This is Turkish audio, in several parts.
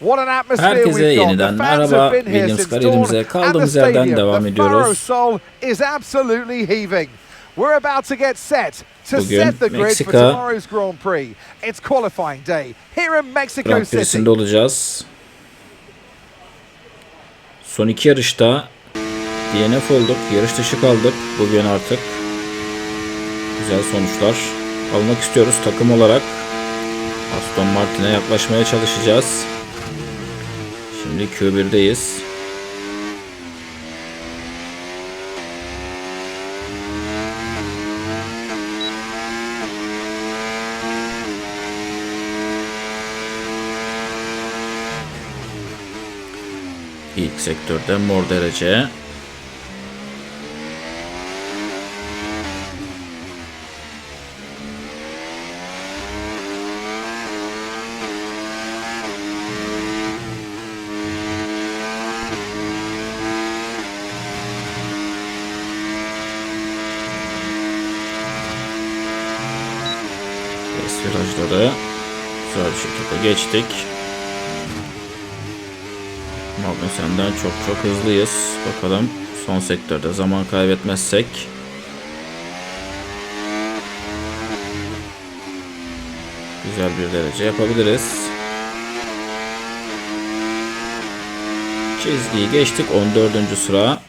What an atmosphere Herkese we've got. yeniden merhaba. have been here Williams since kariyerimize kaldığımız yerden devam ediyoruz. Faro Sol is absolutely heaving. We're about to get set to Bugün set the grid for tomorrow's Grand Prix. It's qualifying day here in Mexico Grand City. Prix'sinde olacağız. Son iki yarışta DNF olduk. Yarış dışı kaldık. Bugün artık güzel sonuçlar almak istiyoruz takım olarak. Aston Martin'e yaklaşmaya çalışacağız. Şimdi Q1'deyiz. İlk sektörde mor derece. Test virajları güzel bir şekilde geçtik. Magnussen'den çok çok hızlıyız. Bakalım son sektörde zaman kaybetmezsek. Güzel bir derece yapabiliriz. Çizgiyi geçtik 14. sıra.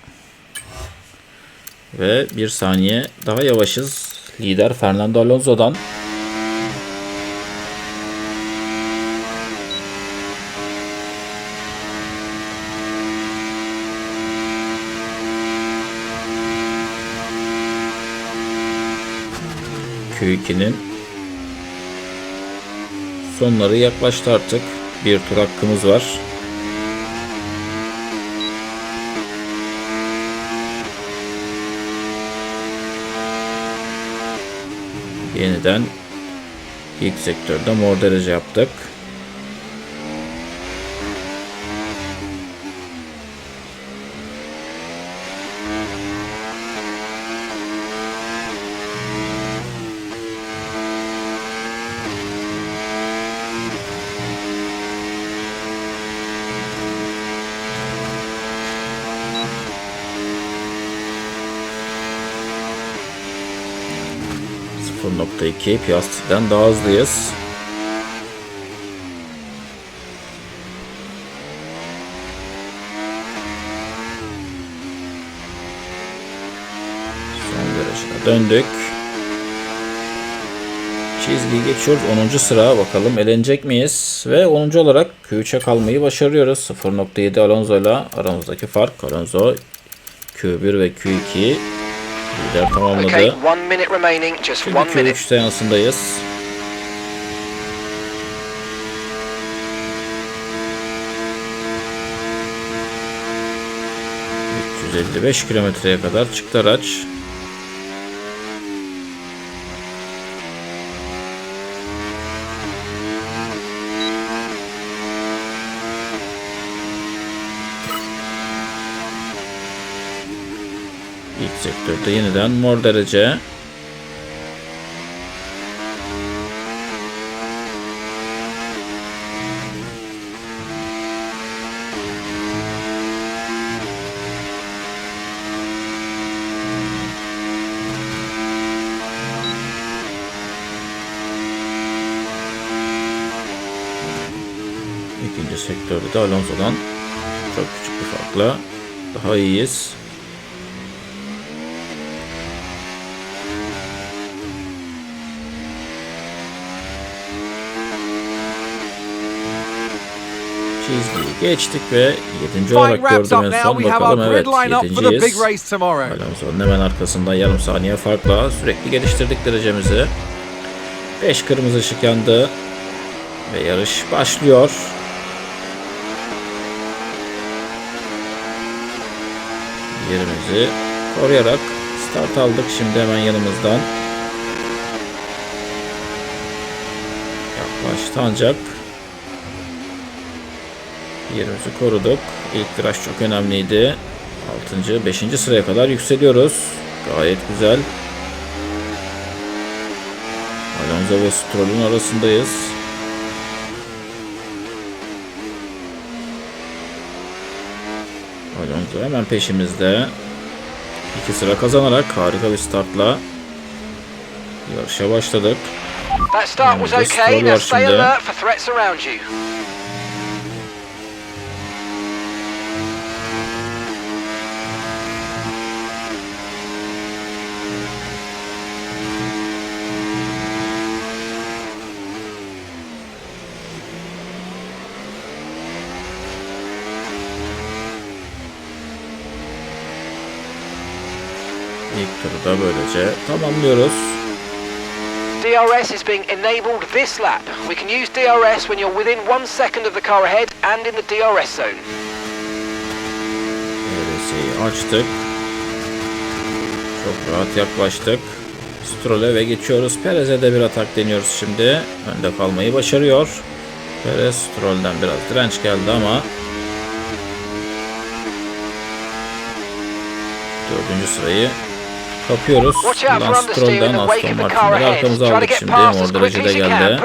Ve bir saniye daha yavaşız. Lider Fernando Alonso'dan. Q2'nin sonları yaklaştı artık. Bir tur hakkımız var. Yeniden ilk sektörde mor derece yaptık. .2 Piastri'den daha hızlıyız. Son virajına döndük. Çizgiyi geçiyoruz. 10. sıra bakalım elenecek miyiz? Ve 10. olarak Q3'e kalmayı başarıyoruz. 0.7 Alonso ile aramızdaki fark. Alonso Q1 ve Q2 lider tamamladı. Şimdi one minute. Q3 seansındayız. ...355 kilometreye kadar çıktı araç. Sektörde yeniden mor derece. İkinci sektörde de Alonso'dan çok küçük bir farkla daha iyiyiz. Çizgiyi geçtik ve 7. olarak gördüm en son. Bakalım evet grid line up for the big 7.yiz. race tomorrow. Alonso'nun hemen arkasından yarım saniye farkla sürekli geliştirdik derecemizi. 5 kırmızı ışık yandı ve yarış başlıyor. Yerimizi koruyarak start aldık şimdi hemen yanımızdan. Yaklaştı ancak yerimizi koruduk. İlk viraj çok önemliydi. 6. 5. sıraya kadar yükseliyoruz. Gayet güzel. Alonso ve Stroll'ün arasındayız. Alonso hemen peşimizde. İki sıra kazanarak harika bir startla yarışa başladık. That start was okay. Now stay alert for threats around you. Turu da böylece tamamlıyoruz. DRS is being enabled this lap. We can use DRS when you're within one second of the car ahead and in the DRS zone. ERS'yi açtık. Çok rahat yaklaştık. Stroll'e ve geçiyoruz. Perez'e de bir atak deniyoruz şimdi. Önde kalmayı başarıyor. Perez Stroll'den biraz direnç geldi ama dördüncü sırayı kapıyoruz. The wake Aston Martin'leri arkamıza aldık şimdi. you can. geldi.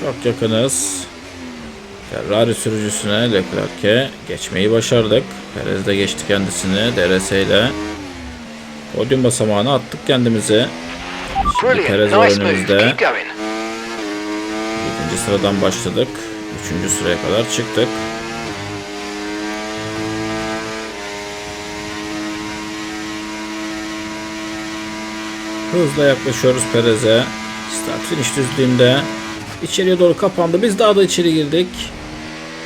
Çok yakınız. Ferrari sürücüsüne Leclerc'e geçmeyi başardık. Perez de geçti kendisini DRS ile. Podyum basamağına attık kendimizi. Şimdi. Perez var önümüzde. Keep going. 7. sıradan başladık. 3. sıraya kadar çıktık. Hızla yaklaşıyoruz Perez'e. Start finish düzlüğünde. İçeriye doğru kapandı. Biz daha da içeri girdik.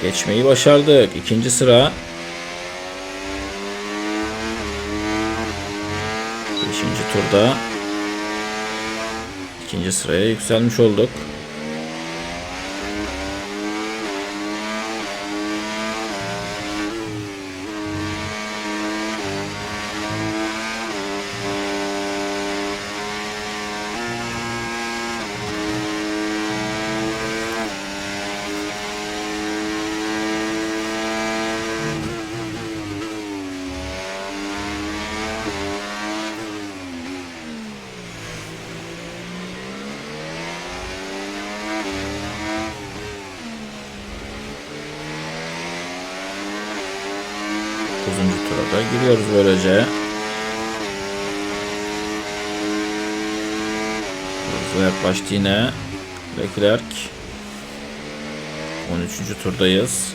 Geçmeyi başardık. İkinci sıra. Beşinci turda. ikinci sıraya yükselmiş olduk. Dokuzuncu tura da giriyoruz böylece. Hızlı yaklaştı yine. Leclerc. 13. turdayız.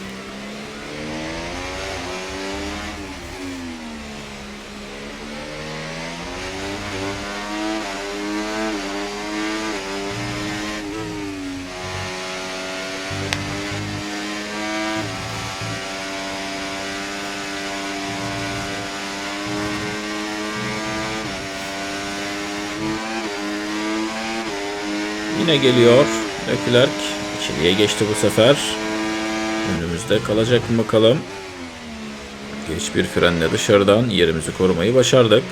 Yine geliyor. Leclerc içeriye geçti bu sefer. Önümüzde kalacak mı bakalım. Geç bir frenle dışarıdan yerimizi korumayı başardık.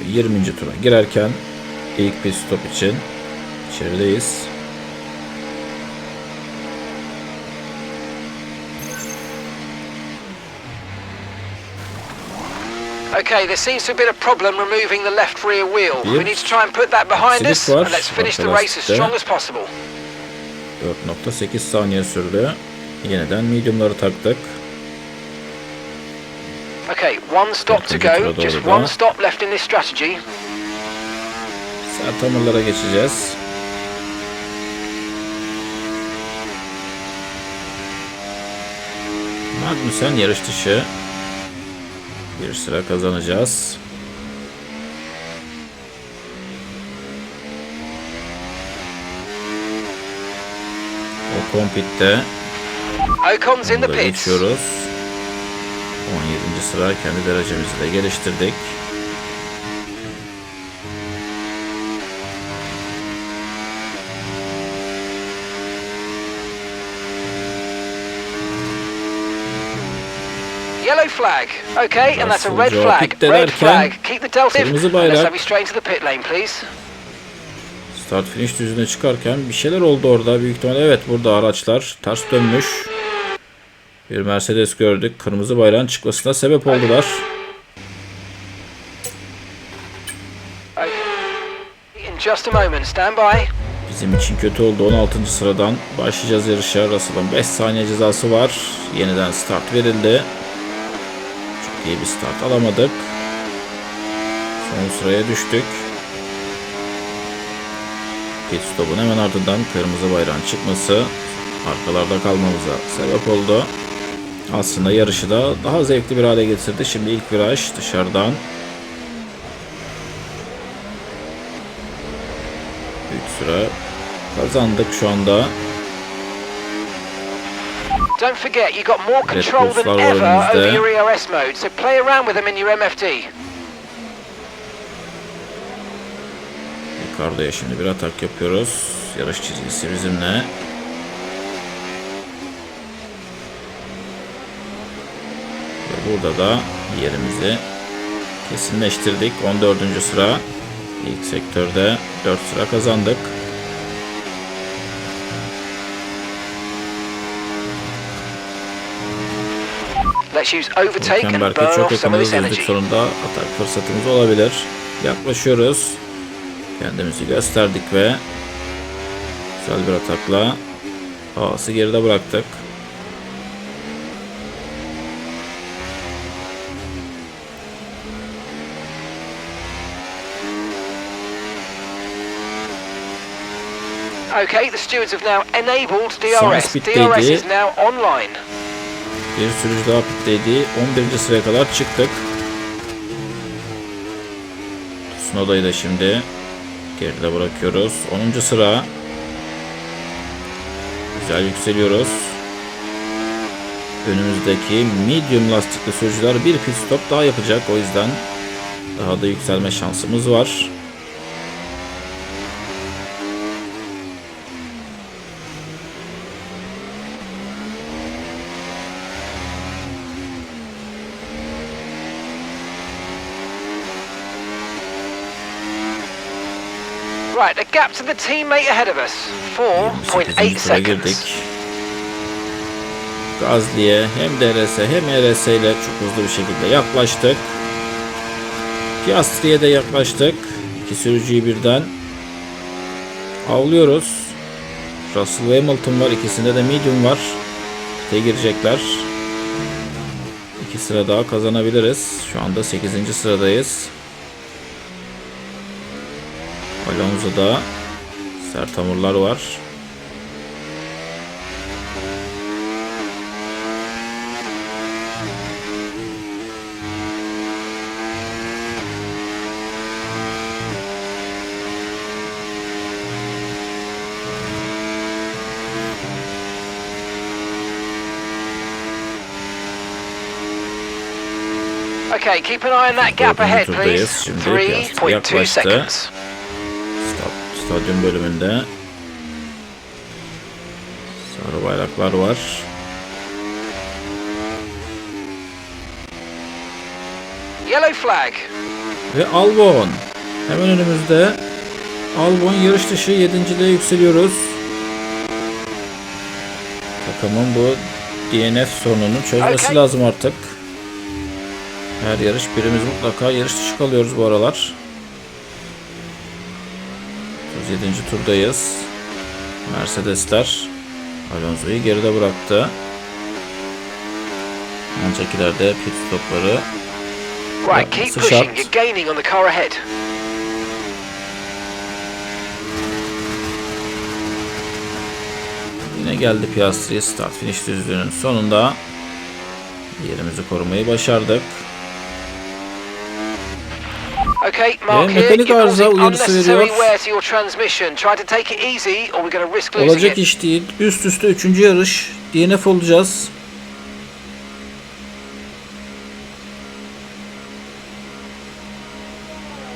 Ve 20. tura girerken ilk pit stop için içerideyiz. Okay, there seems to have been a problem removing the left rear wheel. We Yep. need to try and put that behind us, and let's finish the race as strong as possible. 4.8 saniye sürdü. Yeniden mediumları taktık. Okay, one stop to go. Just one stop left in this strategy. Sert hamurlara geçeceğiz. Magnussen yarış dışı. Bir sıra kazanacağız. O kompitte Ocon's in the pits. geçiyoruz. 17. sıra kendi derecemizi de geliştirdik. Yellow flag. Okay, and that's a red flag. Red flag. Keep the delta. kırmızı bayrak. Let's have you straight into the pit lane, please. Start finish düzlüğüne çıkarken bir şeyler oldu orada. Büyük ihtimalle evet burada araçlar ters dönmüş. Bir Mercedes gördük. Kırmızı bayrağın çıkmasına sebep oldular. In just a moment, stand by. Bizim için kötü oldu. 16. sıradan başlayacağız yarışa. Russell'ın 5 saniye cezası var. Yeniden start verildi. İyi bir start alamadık. Son sıraya düştük. Pit stop'un hemen ardından kırmızı bayrağın çıkması arkalarda kalmamıza sebep oldu. Aslında yarışı da daha zevkli bir hale getirdi. Şimdi ilk viraj dışarıdan. Büyük süre kazandık şu anda. Don't forget, you got more control than ever over your ERS mode, so play around with them in your MFD. Ricardo'ya şimdi bir atak yapıyoruz. Yarış çizgisi bizimle. Ve burada da yerimizi kesinleştirdik. 14. sıra. İlk sektörde 4 sıra kazandık. Burn çok hızlık energy. sonunda atak fırsatımız olabilir. Yaklaşıyoruz. Kendimizi gösterdik ve güzel bir atakla Haas'ı geride bıraktık. Okay, the stewards have now enabled DRS. DRS is now online. Bir sürücü daha pitteydi. 11. sıraya kadar çıktık. Snowda'yı da şimdi geride bırakıyoruz. 10. sıra. Güzel yükseliyoruz. Önümüzdeki medium lastikli sürücüler bir pit stop daha yapacak. O yüzden daha da yükselme şansımız var. Right, the gap to the teammate ahead of us, 4.8 8. sıra girdik. seconds. Gazli'ye hem DRS hem ERS ile çok hızlı bir şekilde yaklaştık. Piastri'ye de yaklaştık. İki sürücüyü birden avlıyoruz. Russell ve Hamilton var. İkisinde de medium var. Pite girecekler. İki sıra daha kazanabiliriz. Şu anda 8. sıradayız. Sert hamurlar var. Okay, keep an eye on that gap ahead, please. 3.2 seconds. Stad- Stadyum bölümünde sarı bayraklar var. Yellow flag. Ve Albon hemen önümüzde. Albon yarış dışı 7.liğe yükseliyoruz. Takımın bu DNF sorununu çözmesi Okay. lazım artık. Her yarış birimiz mutlaka yarış dışı kalıyoruz bu aralar. 37. turdayız. Mercedesler Alonso'yu geride bıraktı. Ancak ileride pit stopları Right, keep pushing. You're gaining on the car ahead. Yine geldi Piastri start finish düzlüğünün sonunda yerimizi korumayı başardık. Okay, Mark here. mekanik arıza uyarısı veriyor. Olacak iş değil. Üst üste 3. yarış. DNF olacağız.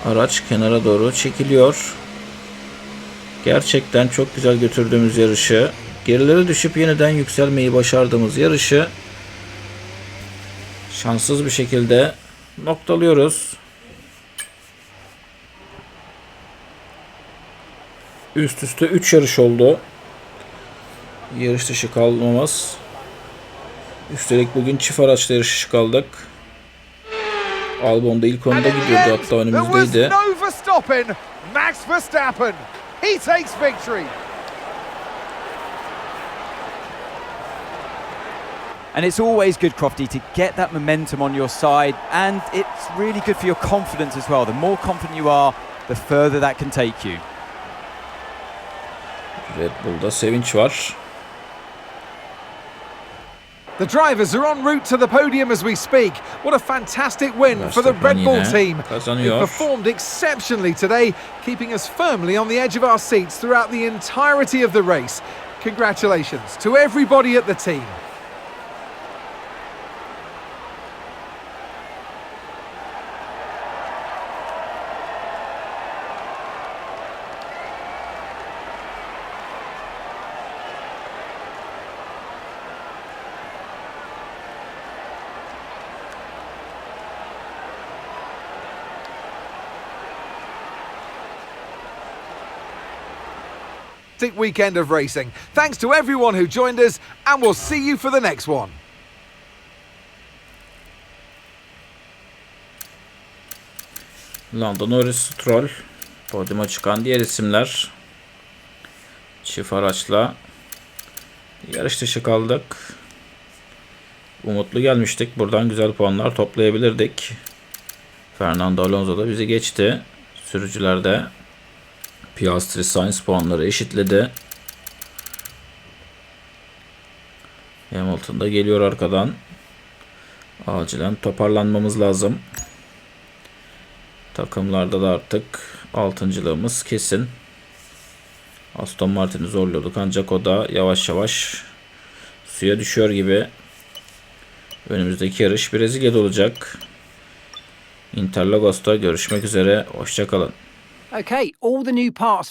Araç kenara doğru çekiliyor. Gerçekten çok güzel götürdüğümüz yarışı, gerilere düşüp yeniden yükselmeyi başardığımız yarışı şanssız bir şekilde noktalıyoruz. Üst üste 3 yarış oldu. Yarış dışı kalmamız. Üstelik bugün çift araçla yarış dışı kaldık. Albon'da ilk And onda gidiyordu hatta önümüzdeydi. Max Verstappen. He takes victory. And it's always good, Crofty, to get that momentum on your side, and it's really good for your confidence as well. The more confident you are, the further that can take you. Red Bull'da sevinç var. The drivers are en route to the podium as we speak. What a fantastic win for the Red Bull team. They performed exceptionally today, keeping us firmly on the edge of our seats throughout the entirety of the race. Congratulations to everybody at the team. Fantastic weekend of racing. Thanks to everyone who joined us, and we'll see you for the next one. Lando Norris, Stroll. Podyuma çıkan diğer isimler. Çift araçla yarış dışı kaldık. Umutlu gelmiştik. Buradan güzel puanlar toplayabilirdik. Fernando Alonso da bizi geçti. Sürücülerde Piastri Sainz puanları eşitledi. Hamilton da geliyor arkadan. Acilen toparlanmamız lazım. Takımlarda da artık altıncılığımız kesin. Aston Martin'i zorluyorduk ancak o da yavaş yavaş suya düşüyor gibi. Önümüzdeki yarış Brezilya'da olacak. Interlagos'ta görüşmek üzere. Hoşçakalın. Okay, all the new parts